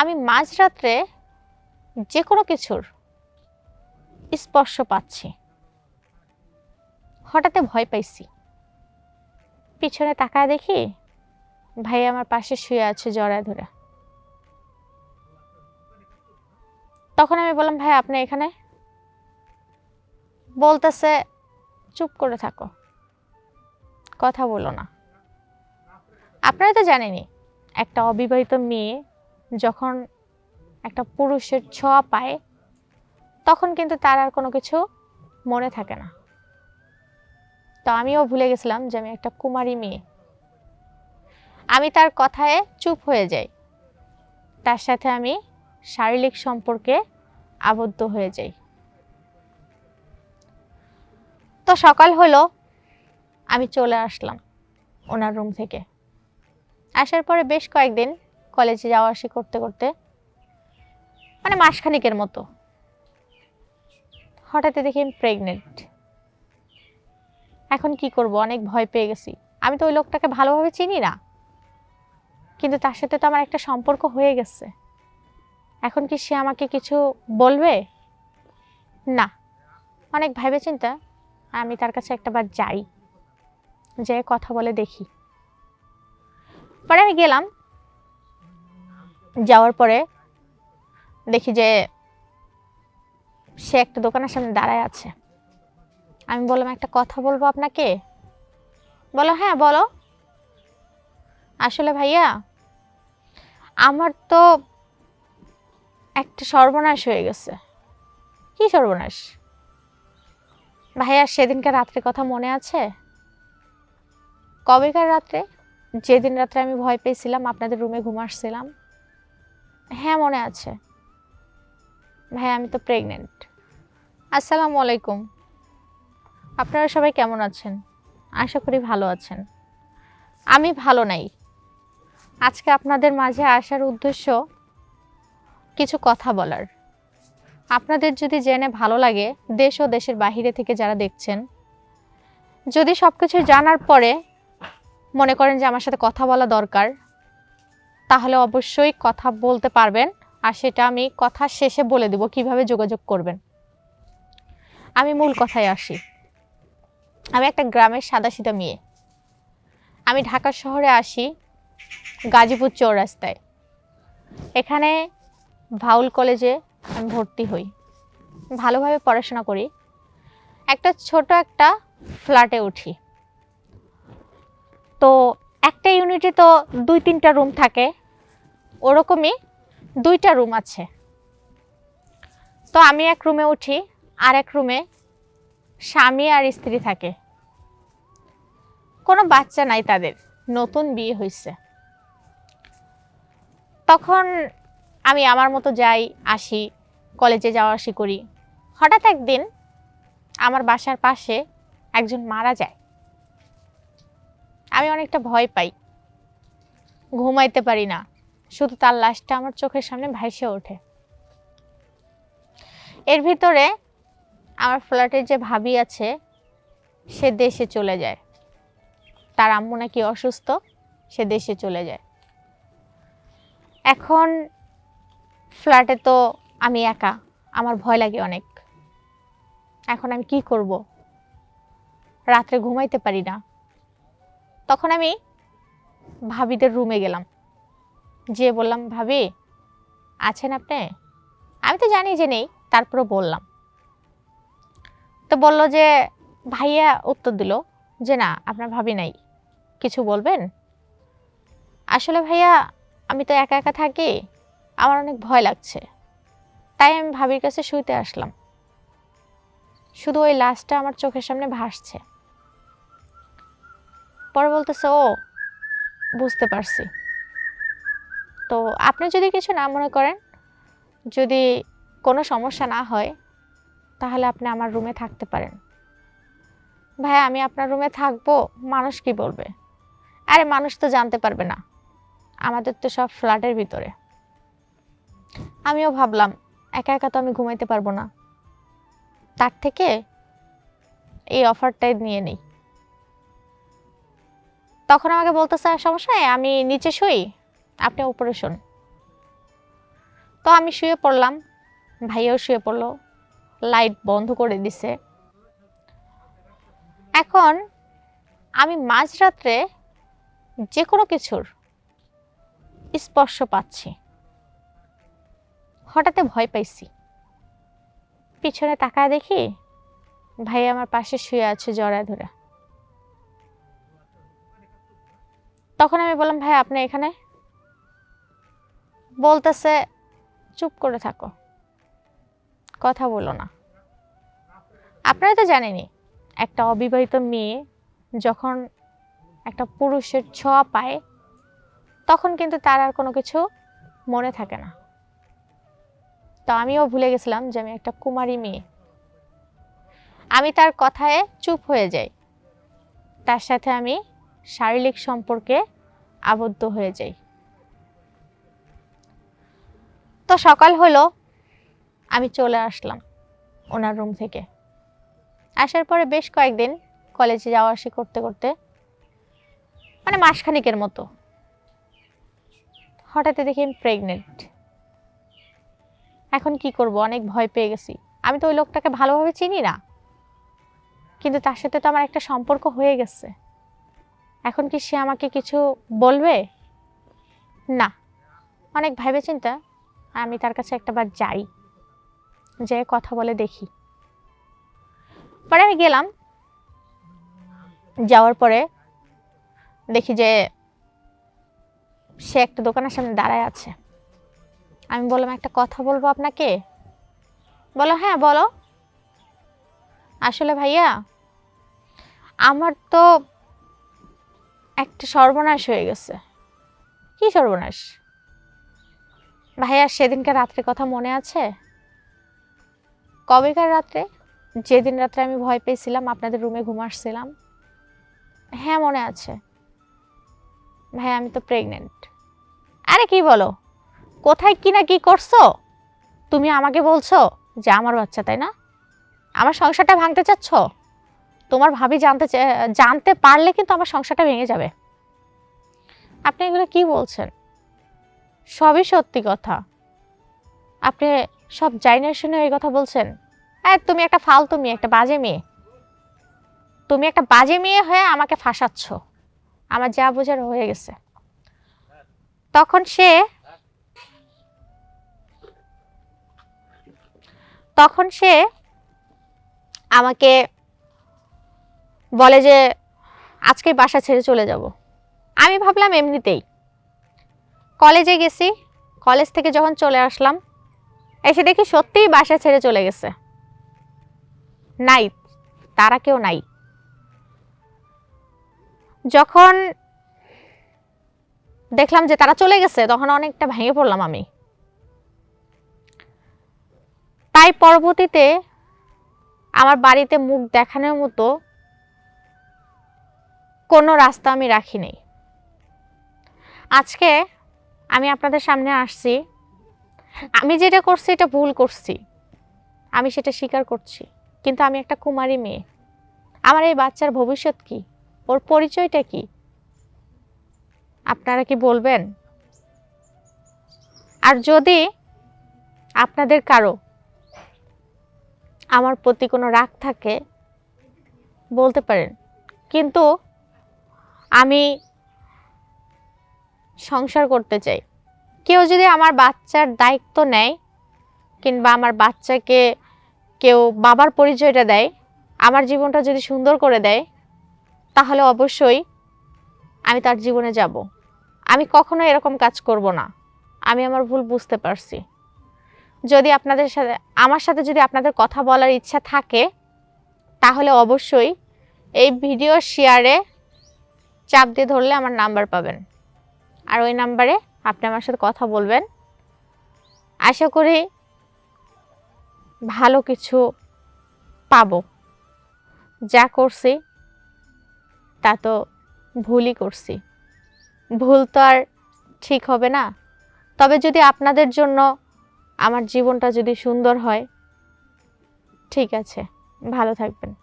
আমি মাঝরাত্রে যে কোনো কিছুর স্পর্শ পাচ্ছি। হঠাৎ ভয় পাইছি। পিছনে তাকায় দেখি ভাই আমার পাশে শুয়ে আছে জড়ায় ধরে। তখন আমি বললাম, ভাই, আপনি এখানে? বলতেছে, চুপ করে থাকো। কথা বলো না। আপনারা তো জানেনই, একটা অবিবাহিত মেয়ে যখন একটা পুরুষের ছোঁয়া পায়, তখন কিন্তু তার আর কোনো কিছু মনে থাকে না। তো আমিও ভুলে গেছিলাম যে আমি একটা কুমারী মেয়ে। আমি তার কথায় চুপ হয়ে যাই। তার সাথে আমি শারীরিক সম্পর্কে আবদ্ধ হয়ে যাই। তো সকাল হলো, আমি চলে আসলাম ওনার রুম থেকে। আসার পরে বেশ কয়েকদিন কলেজে যাওয়া আসি করতে করতে মানে মাসখানিকের মতো। হঠাৎ দেখি আমি প্রেগনেন্ট এখন কি করব? অনেক ভয় পেয়ে গেছি। আমি তো ওই লোকটাকে ভালোভাবে চিনি না। কিন্তু তার সাথে তো আমার একটা সম্পর্ক হয়ে গেছে। এখন কি সে আমাকে কিছু বলবে? না। অনেক ভাবে চিন্তা আমি তার কাছে একটাবার যাই। যে কথা বলে দেখি। পরে আমি গেলাম। যাওয়ার পরে দেখি যে সে একটা দোকানের সামনে দাঁড়ায় আছে। আমি বললাম, একটা কথা বলব আপনাকে? বলো হ্যাঁ বলো। আসলে ভাইয়া, আমার তো একটা সর্বনাশ হয়ে গেছে। কি সর্বনাশ? ভাইয়া, সেদিনকার রাত্রে কথা মনে আছে? কবেকার রাত্রে? যেদিন রাত্রে আমি ভয় পেয়েছিলাম, আপনাদের রুমে ঘুমাচ্ছিলাম হ্যাঁ মনে আছে। ভাই আমি তো প্রেগনেন্ট আসসালামু আলাইকুম। আপনারা সবাই কেমন আছেন? আশা করি ভালো আছেন। আমি ভালো নাই। আজকে আপনাদের মাঝে আসার উদ্দেশ্য কিছু কথা বলার। আপনাদের যদি জেনে ভালো লাগে, দেশ ও দেশের বাহিরে থেকে যারা দেখছেন, যদি সব কিছু জানার পরে মনে করেন যে আমার সাথে কথা বলা দরকার তাহলে অবশ্যই কথা বলতে পারবেন আর সেটা আমি কথা শেষে বলে দেব, কীভাবে যোগাযোগ করবেন। আমি মূল কথায় আসি। আমি একটা গ্রামের সাদাসিধা মেয়ে। আমি ঢাকা শহরে আসি গাজীপুর চৌরাস্তায়। এখানে ভাউল কলেজে আমি ভর্তি হই। ভালোভাবে পড়াশোনা করি। একটা ছোট একটা ফ্ল্যাটে উঠি। তো একটা ইউনিটে তো দুই তিনটা রুম থাকে। ওরকমই দুইটা রুম আছে। তো আমি এক রুমে উঠি, আর এক রুমে স্বামী আর স্ত্রী থাকে। কোনো বাচ্চা নাই তাদের, নতুন বিয়ে হয়েছে তখন আমি আমার মতো যাই, আসি কলেজে যাওয়া আসি করি। হঠাৎ একদিন আমার বাসার পাশে একজন মারা যায়। আমি অনেকটা ভয় পাই। ঘুমাইতে পারি না। শুধু তার লাশটা আমার চোখের সামনে ভাসে ওঠে। এর ভিতরে আমার ফ্ল্যাটের যে ভাবি আছে, সে দেশে চলে যায়। তার আম্মু নাকি অসুস্থ, সে দেশে চলে যায়। এখন ফ্ল্যাটে তো আমি একা, আমার ভয় লাগে অনেক। এখন আমি কি করব? রাত্রে ঘুমাইতে পারি না। তখন আমি ভাবিদের রুমে গেলাম। যে বললাম, ভাবি, আছেন আপনি? আমি তো জানি যে নেই তারপরে বললাম। তো বলল যে, ভাইয়া উত্তর দিল যে, না, আপনার ভাবি নাই। কিছু বলবেন? আসলে ভাইয়া, আমি তো একা একা থাকি, আমার অনেক ভয় লাগছে। তাই আমি ভাবির কাছে শুইতে আসলাম। শুধু ওই লাশটা আমার চোখের সামনে ভাসছে। পরে বলতেছে, ও, বুঝতে পারছি। তো আপনি যদি কিছু না মনে করেন, যদি কোনো সমস্যা না হয়, তাহলে আপনি আমার রুমে থাকতে পারেন। ভাই, আমি আপনার রুমে থাকব, মানুষ কি বলবে? আরে, মানুষ তো জানতে পারবে না। আমাদের তো সব ফ্ল্যাটের ভিতরে। আমিও ভাবলাম, একা একা তো আমি ঘুমাইতে পারব না। তার থেকে এই অফারটাই নিয়ে নেই। তখন আমাকে বলতেছে, "আর সমস্যা আমি নিচে শুই। আপনি উপরে শোন। তো আমি শুয়ে পড়লাম ভাইয়াও শুয়ে পড়ল, লাইট বন্ধ করে দিছে। এখন আমি মাঝরাত্রে যে কোনো কিছুর স্পর্শ পাচ্ছি। হঠাৎ ভয় পাইছি। পিছনে তাকায় দেখি ভাই আমার পাশে শুয়ে আছে জড়ায় ধরে। তখন আমি বললাম, ভাই, আপনি এখানে? বলতেছে, চুপ করে থাকো। কথা বলো না। আপনারা তো জানেনই, একটা অবিবাহিত মেয়ে যখন একটা পুরুষের ছোঁয়া পায়, তখন কিন্তু তার আর কোনো কিছু মনে থাকে না। তো আমিও ভুলে গেছিলাম যে আমি একটা কুমারী মেয়ে। আমি তার কথায় চুপ হয়ে যাই। তার সাথে আমি শারীরিক সম্পর্কে আবদ্ধ হয়ে যাই। তো সকাল হলো, আমি চলে আসলাম ওনার রুম থেকে। আসার পরে বেশ কয়েকদিন কলেজে যাওয়া আসি করতে করতে মানে মাসখানিকের মতো। হঠাৎ দেখি আমি প্রেগনেন্ট এখন কি করব? অনেক ভয় পেয়ে গেছি। আমি তো ওই লোকটাকে ভালোভাবে চিনি না, কিন্তু তার সাথে তো আমার একটা সম্পর্ক হয়ে গেছে। এখন কি সে আমাকে কিছু বলবে? না। অনেক ভেবে চিন্তা আমি তার কাছে একটাবার যাই যে কথা বলে দেখি। পরে আমি গেলাম। যাওয়ার পরে দেখি যে সে একটা দোকানের সামনে দাঁড়ায় আছে। আমি বললাম, একটা কথা বলব আপনাকে? বলো হ্যাঁ বলো। আসলে ভাইয়া, আমার তো একটা সর্বনাশ হয়ে গেছে। কি সর্বনাশ? ভাইয়া, সেদিনকার রাত্রে কথা মনে আছে? কবেকার রাত্রে? যেদিন রাত্রে আমি ভয় পেয়েছিলাম, আপনাদের রুমে ঘুম আসছিলাম। হ্যাঁ মনে আছে। ভাই আমি তো প্রেগনেন্ট আরে কি বলো? কোথায় কি না কি করছ? তুমি আমাকে বলছো যে আমার বাচ্চা, তাই না? আমার সংসারটা ভাঙতে চাচ্ছ? তোমার ভাবি জানতে জানতে পারলে কিন্তু আমার সংসারটা ভেঙে যাবে। আপনি এগুলো কি বলছেন? সবই সত্যি কথা। আপনি সব জাইনা শুনে এই কথা বলছেন? হ্যাঁ তুমি একটা ফালতু মেয়ে, একটা বাজে মেয়ে। তুমি একটা বাজে মেয়ে হয়ে আমাকে ফাঁসাচ্ছ। আমার যা বোঝার হয়ে গেছে। তখন সে তখন সে আমাকে বলে যে, আজকে বাসা ছেড়ে চলে যাব। আমি ভাবলাম এমনিতেই। কলেজে গেছি, কলেজ থেকে যখন চলে আসলাম, এসে দেখি সত্যিই বাসা ছেড়ে চলে গেছে। নাই, তারা কেউ নাই। যখন দেখলাম যে তারা চলে গেছে, তখন অনেকটা ভেঙে পড়লাম আমি। তাই পরবর্তীতে আমার বাড়িতে মুখ দেখানোর মতো কোনো রাস্তা আমি রাখিনি। আজকে আমি আপনাদের সামনে আসছি। আমি যেটা করছি, এটা ভুল করছি। আমি সেটা স্বীকার করছি। কিন্তু আমি একটা কুমারী মেয়ে। আমার এই বাচ্চার ভবিষ্যৎ কি? ওর পরিচয়টা কি? আপনারা কি বলবেন? আর যদি আপনাদের কারও আমার প্রতি কোনো রাগ থাকে, বলতে পারেন। কিন্তু আমি সংসার করতে চাই। কেউ যদি আমার বাচ্চার দায়িত্ব নেয় কিংবা আমার বাচ্চাকে কেউ বাবার পরিচয়টা দেয়, আমার জীবনটা যদি সুন্দর করে দেয়, তাহলে অবশ্যই আমি তার জীবনে যাব। আমি কখনো এরকম কাজ করব না। আমি আমার ভুল বুঝতে পারছি। যদি আপনাদের সাথে, আমার সাথে যদি আপনাদের কথা বলার ইচ্ছা থাকে, তাহলে অবশ্যই এই ভিডিও শেয়ারে চাপ দিয়ে ধরলে আমার নাম্বার পাবেন। আর ওই নাম্বারে আপনি আমার সাথে কথা বলবেন। আশা করি ভালো কিছু পাবো। যা করছি, তা তো ভুলই করছি। ভুল তো আর ঠিক হবে না। তবে যদি আপনাদের জন্য আমার জীবনটা যদি সুন্দর হয়, ঠিক আছে। ভালো থাকবেন।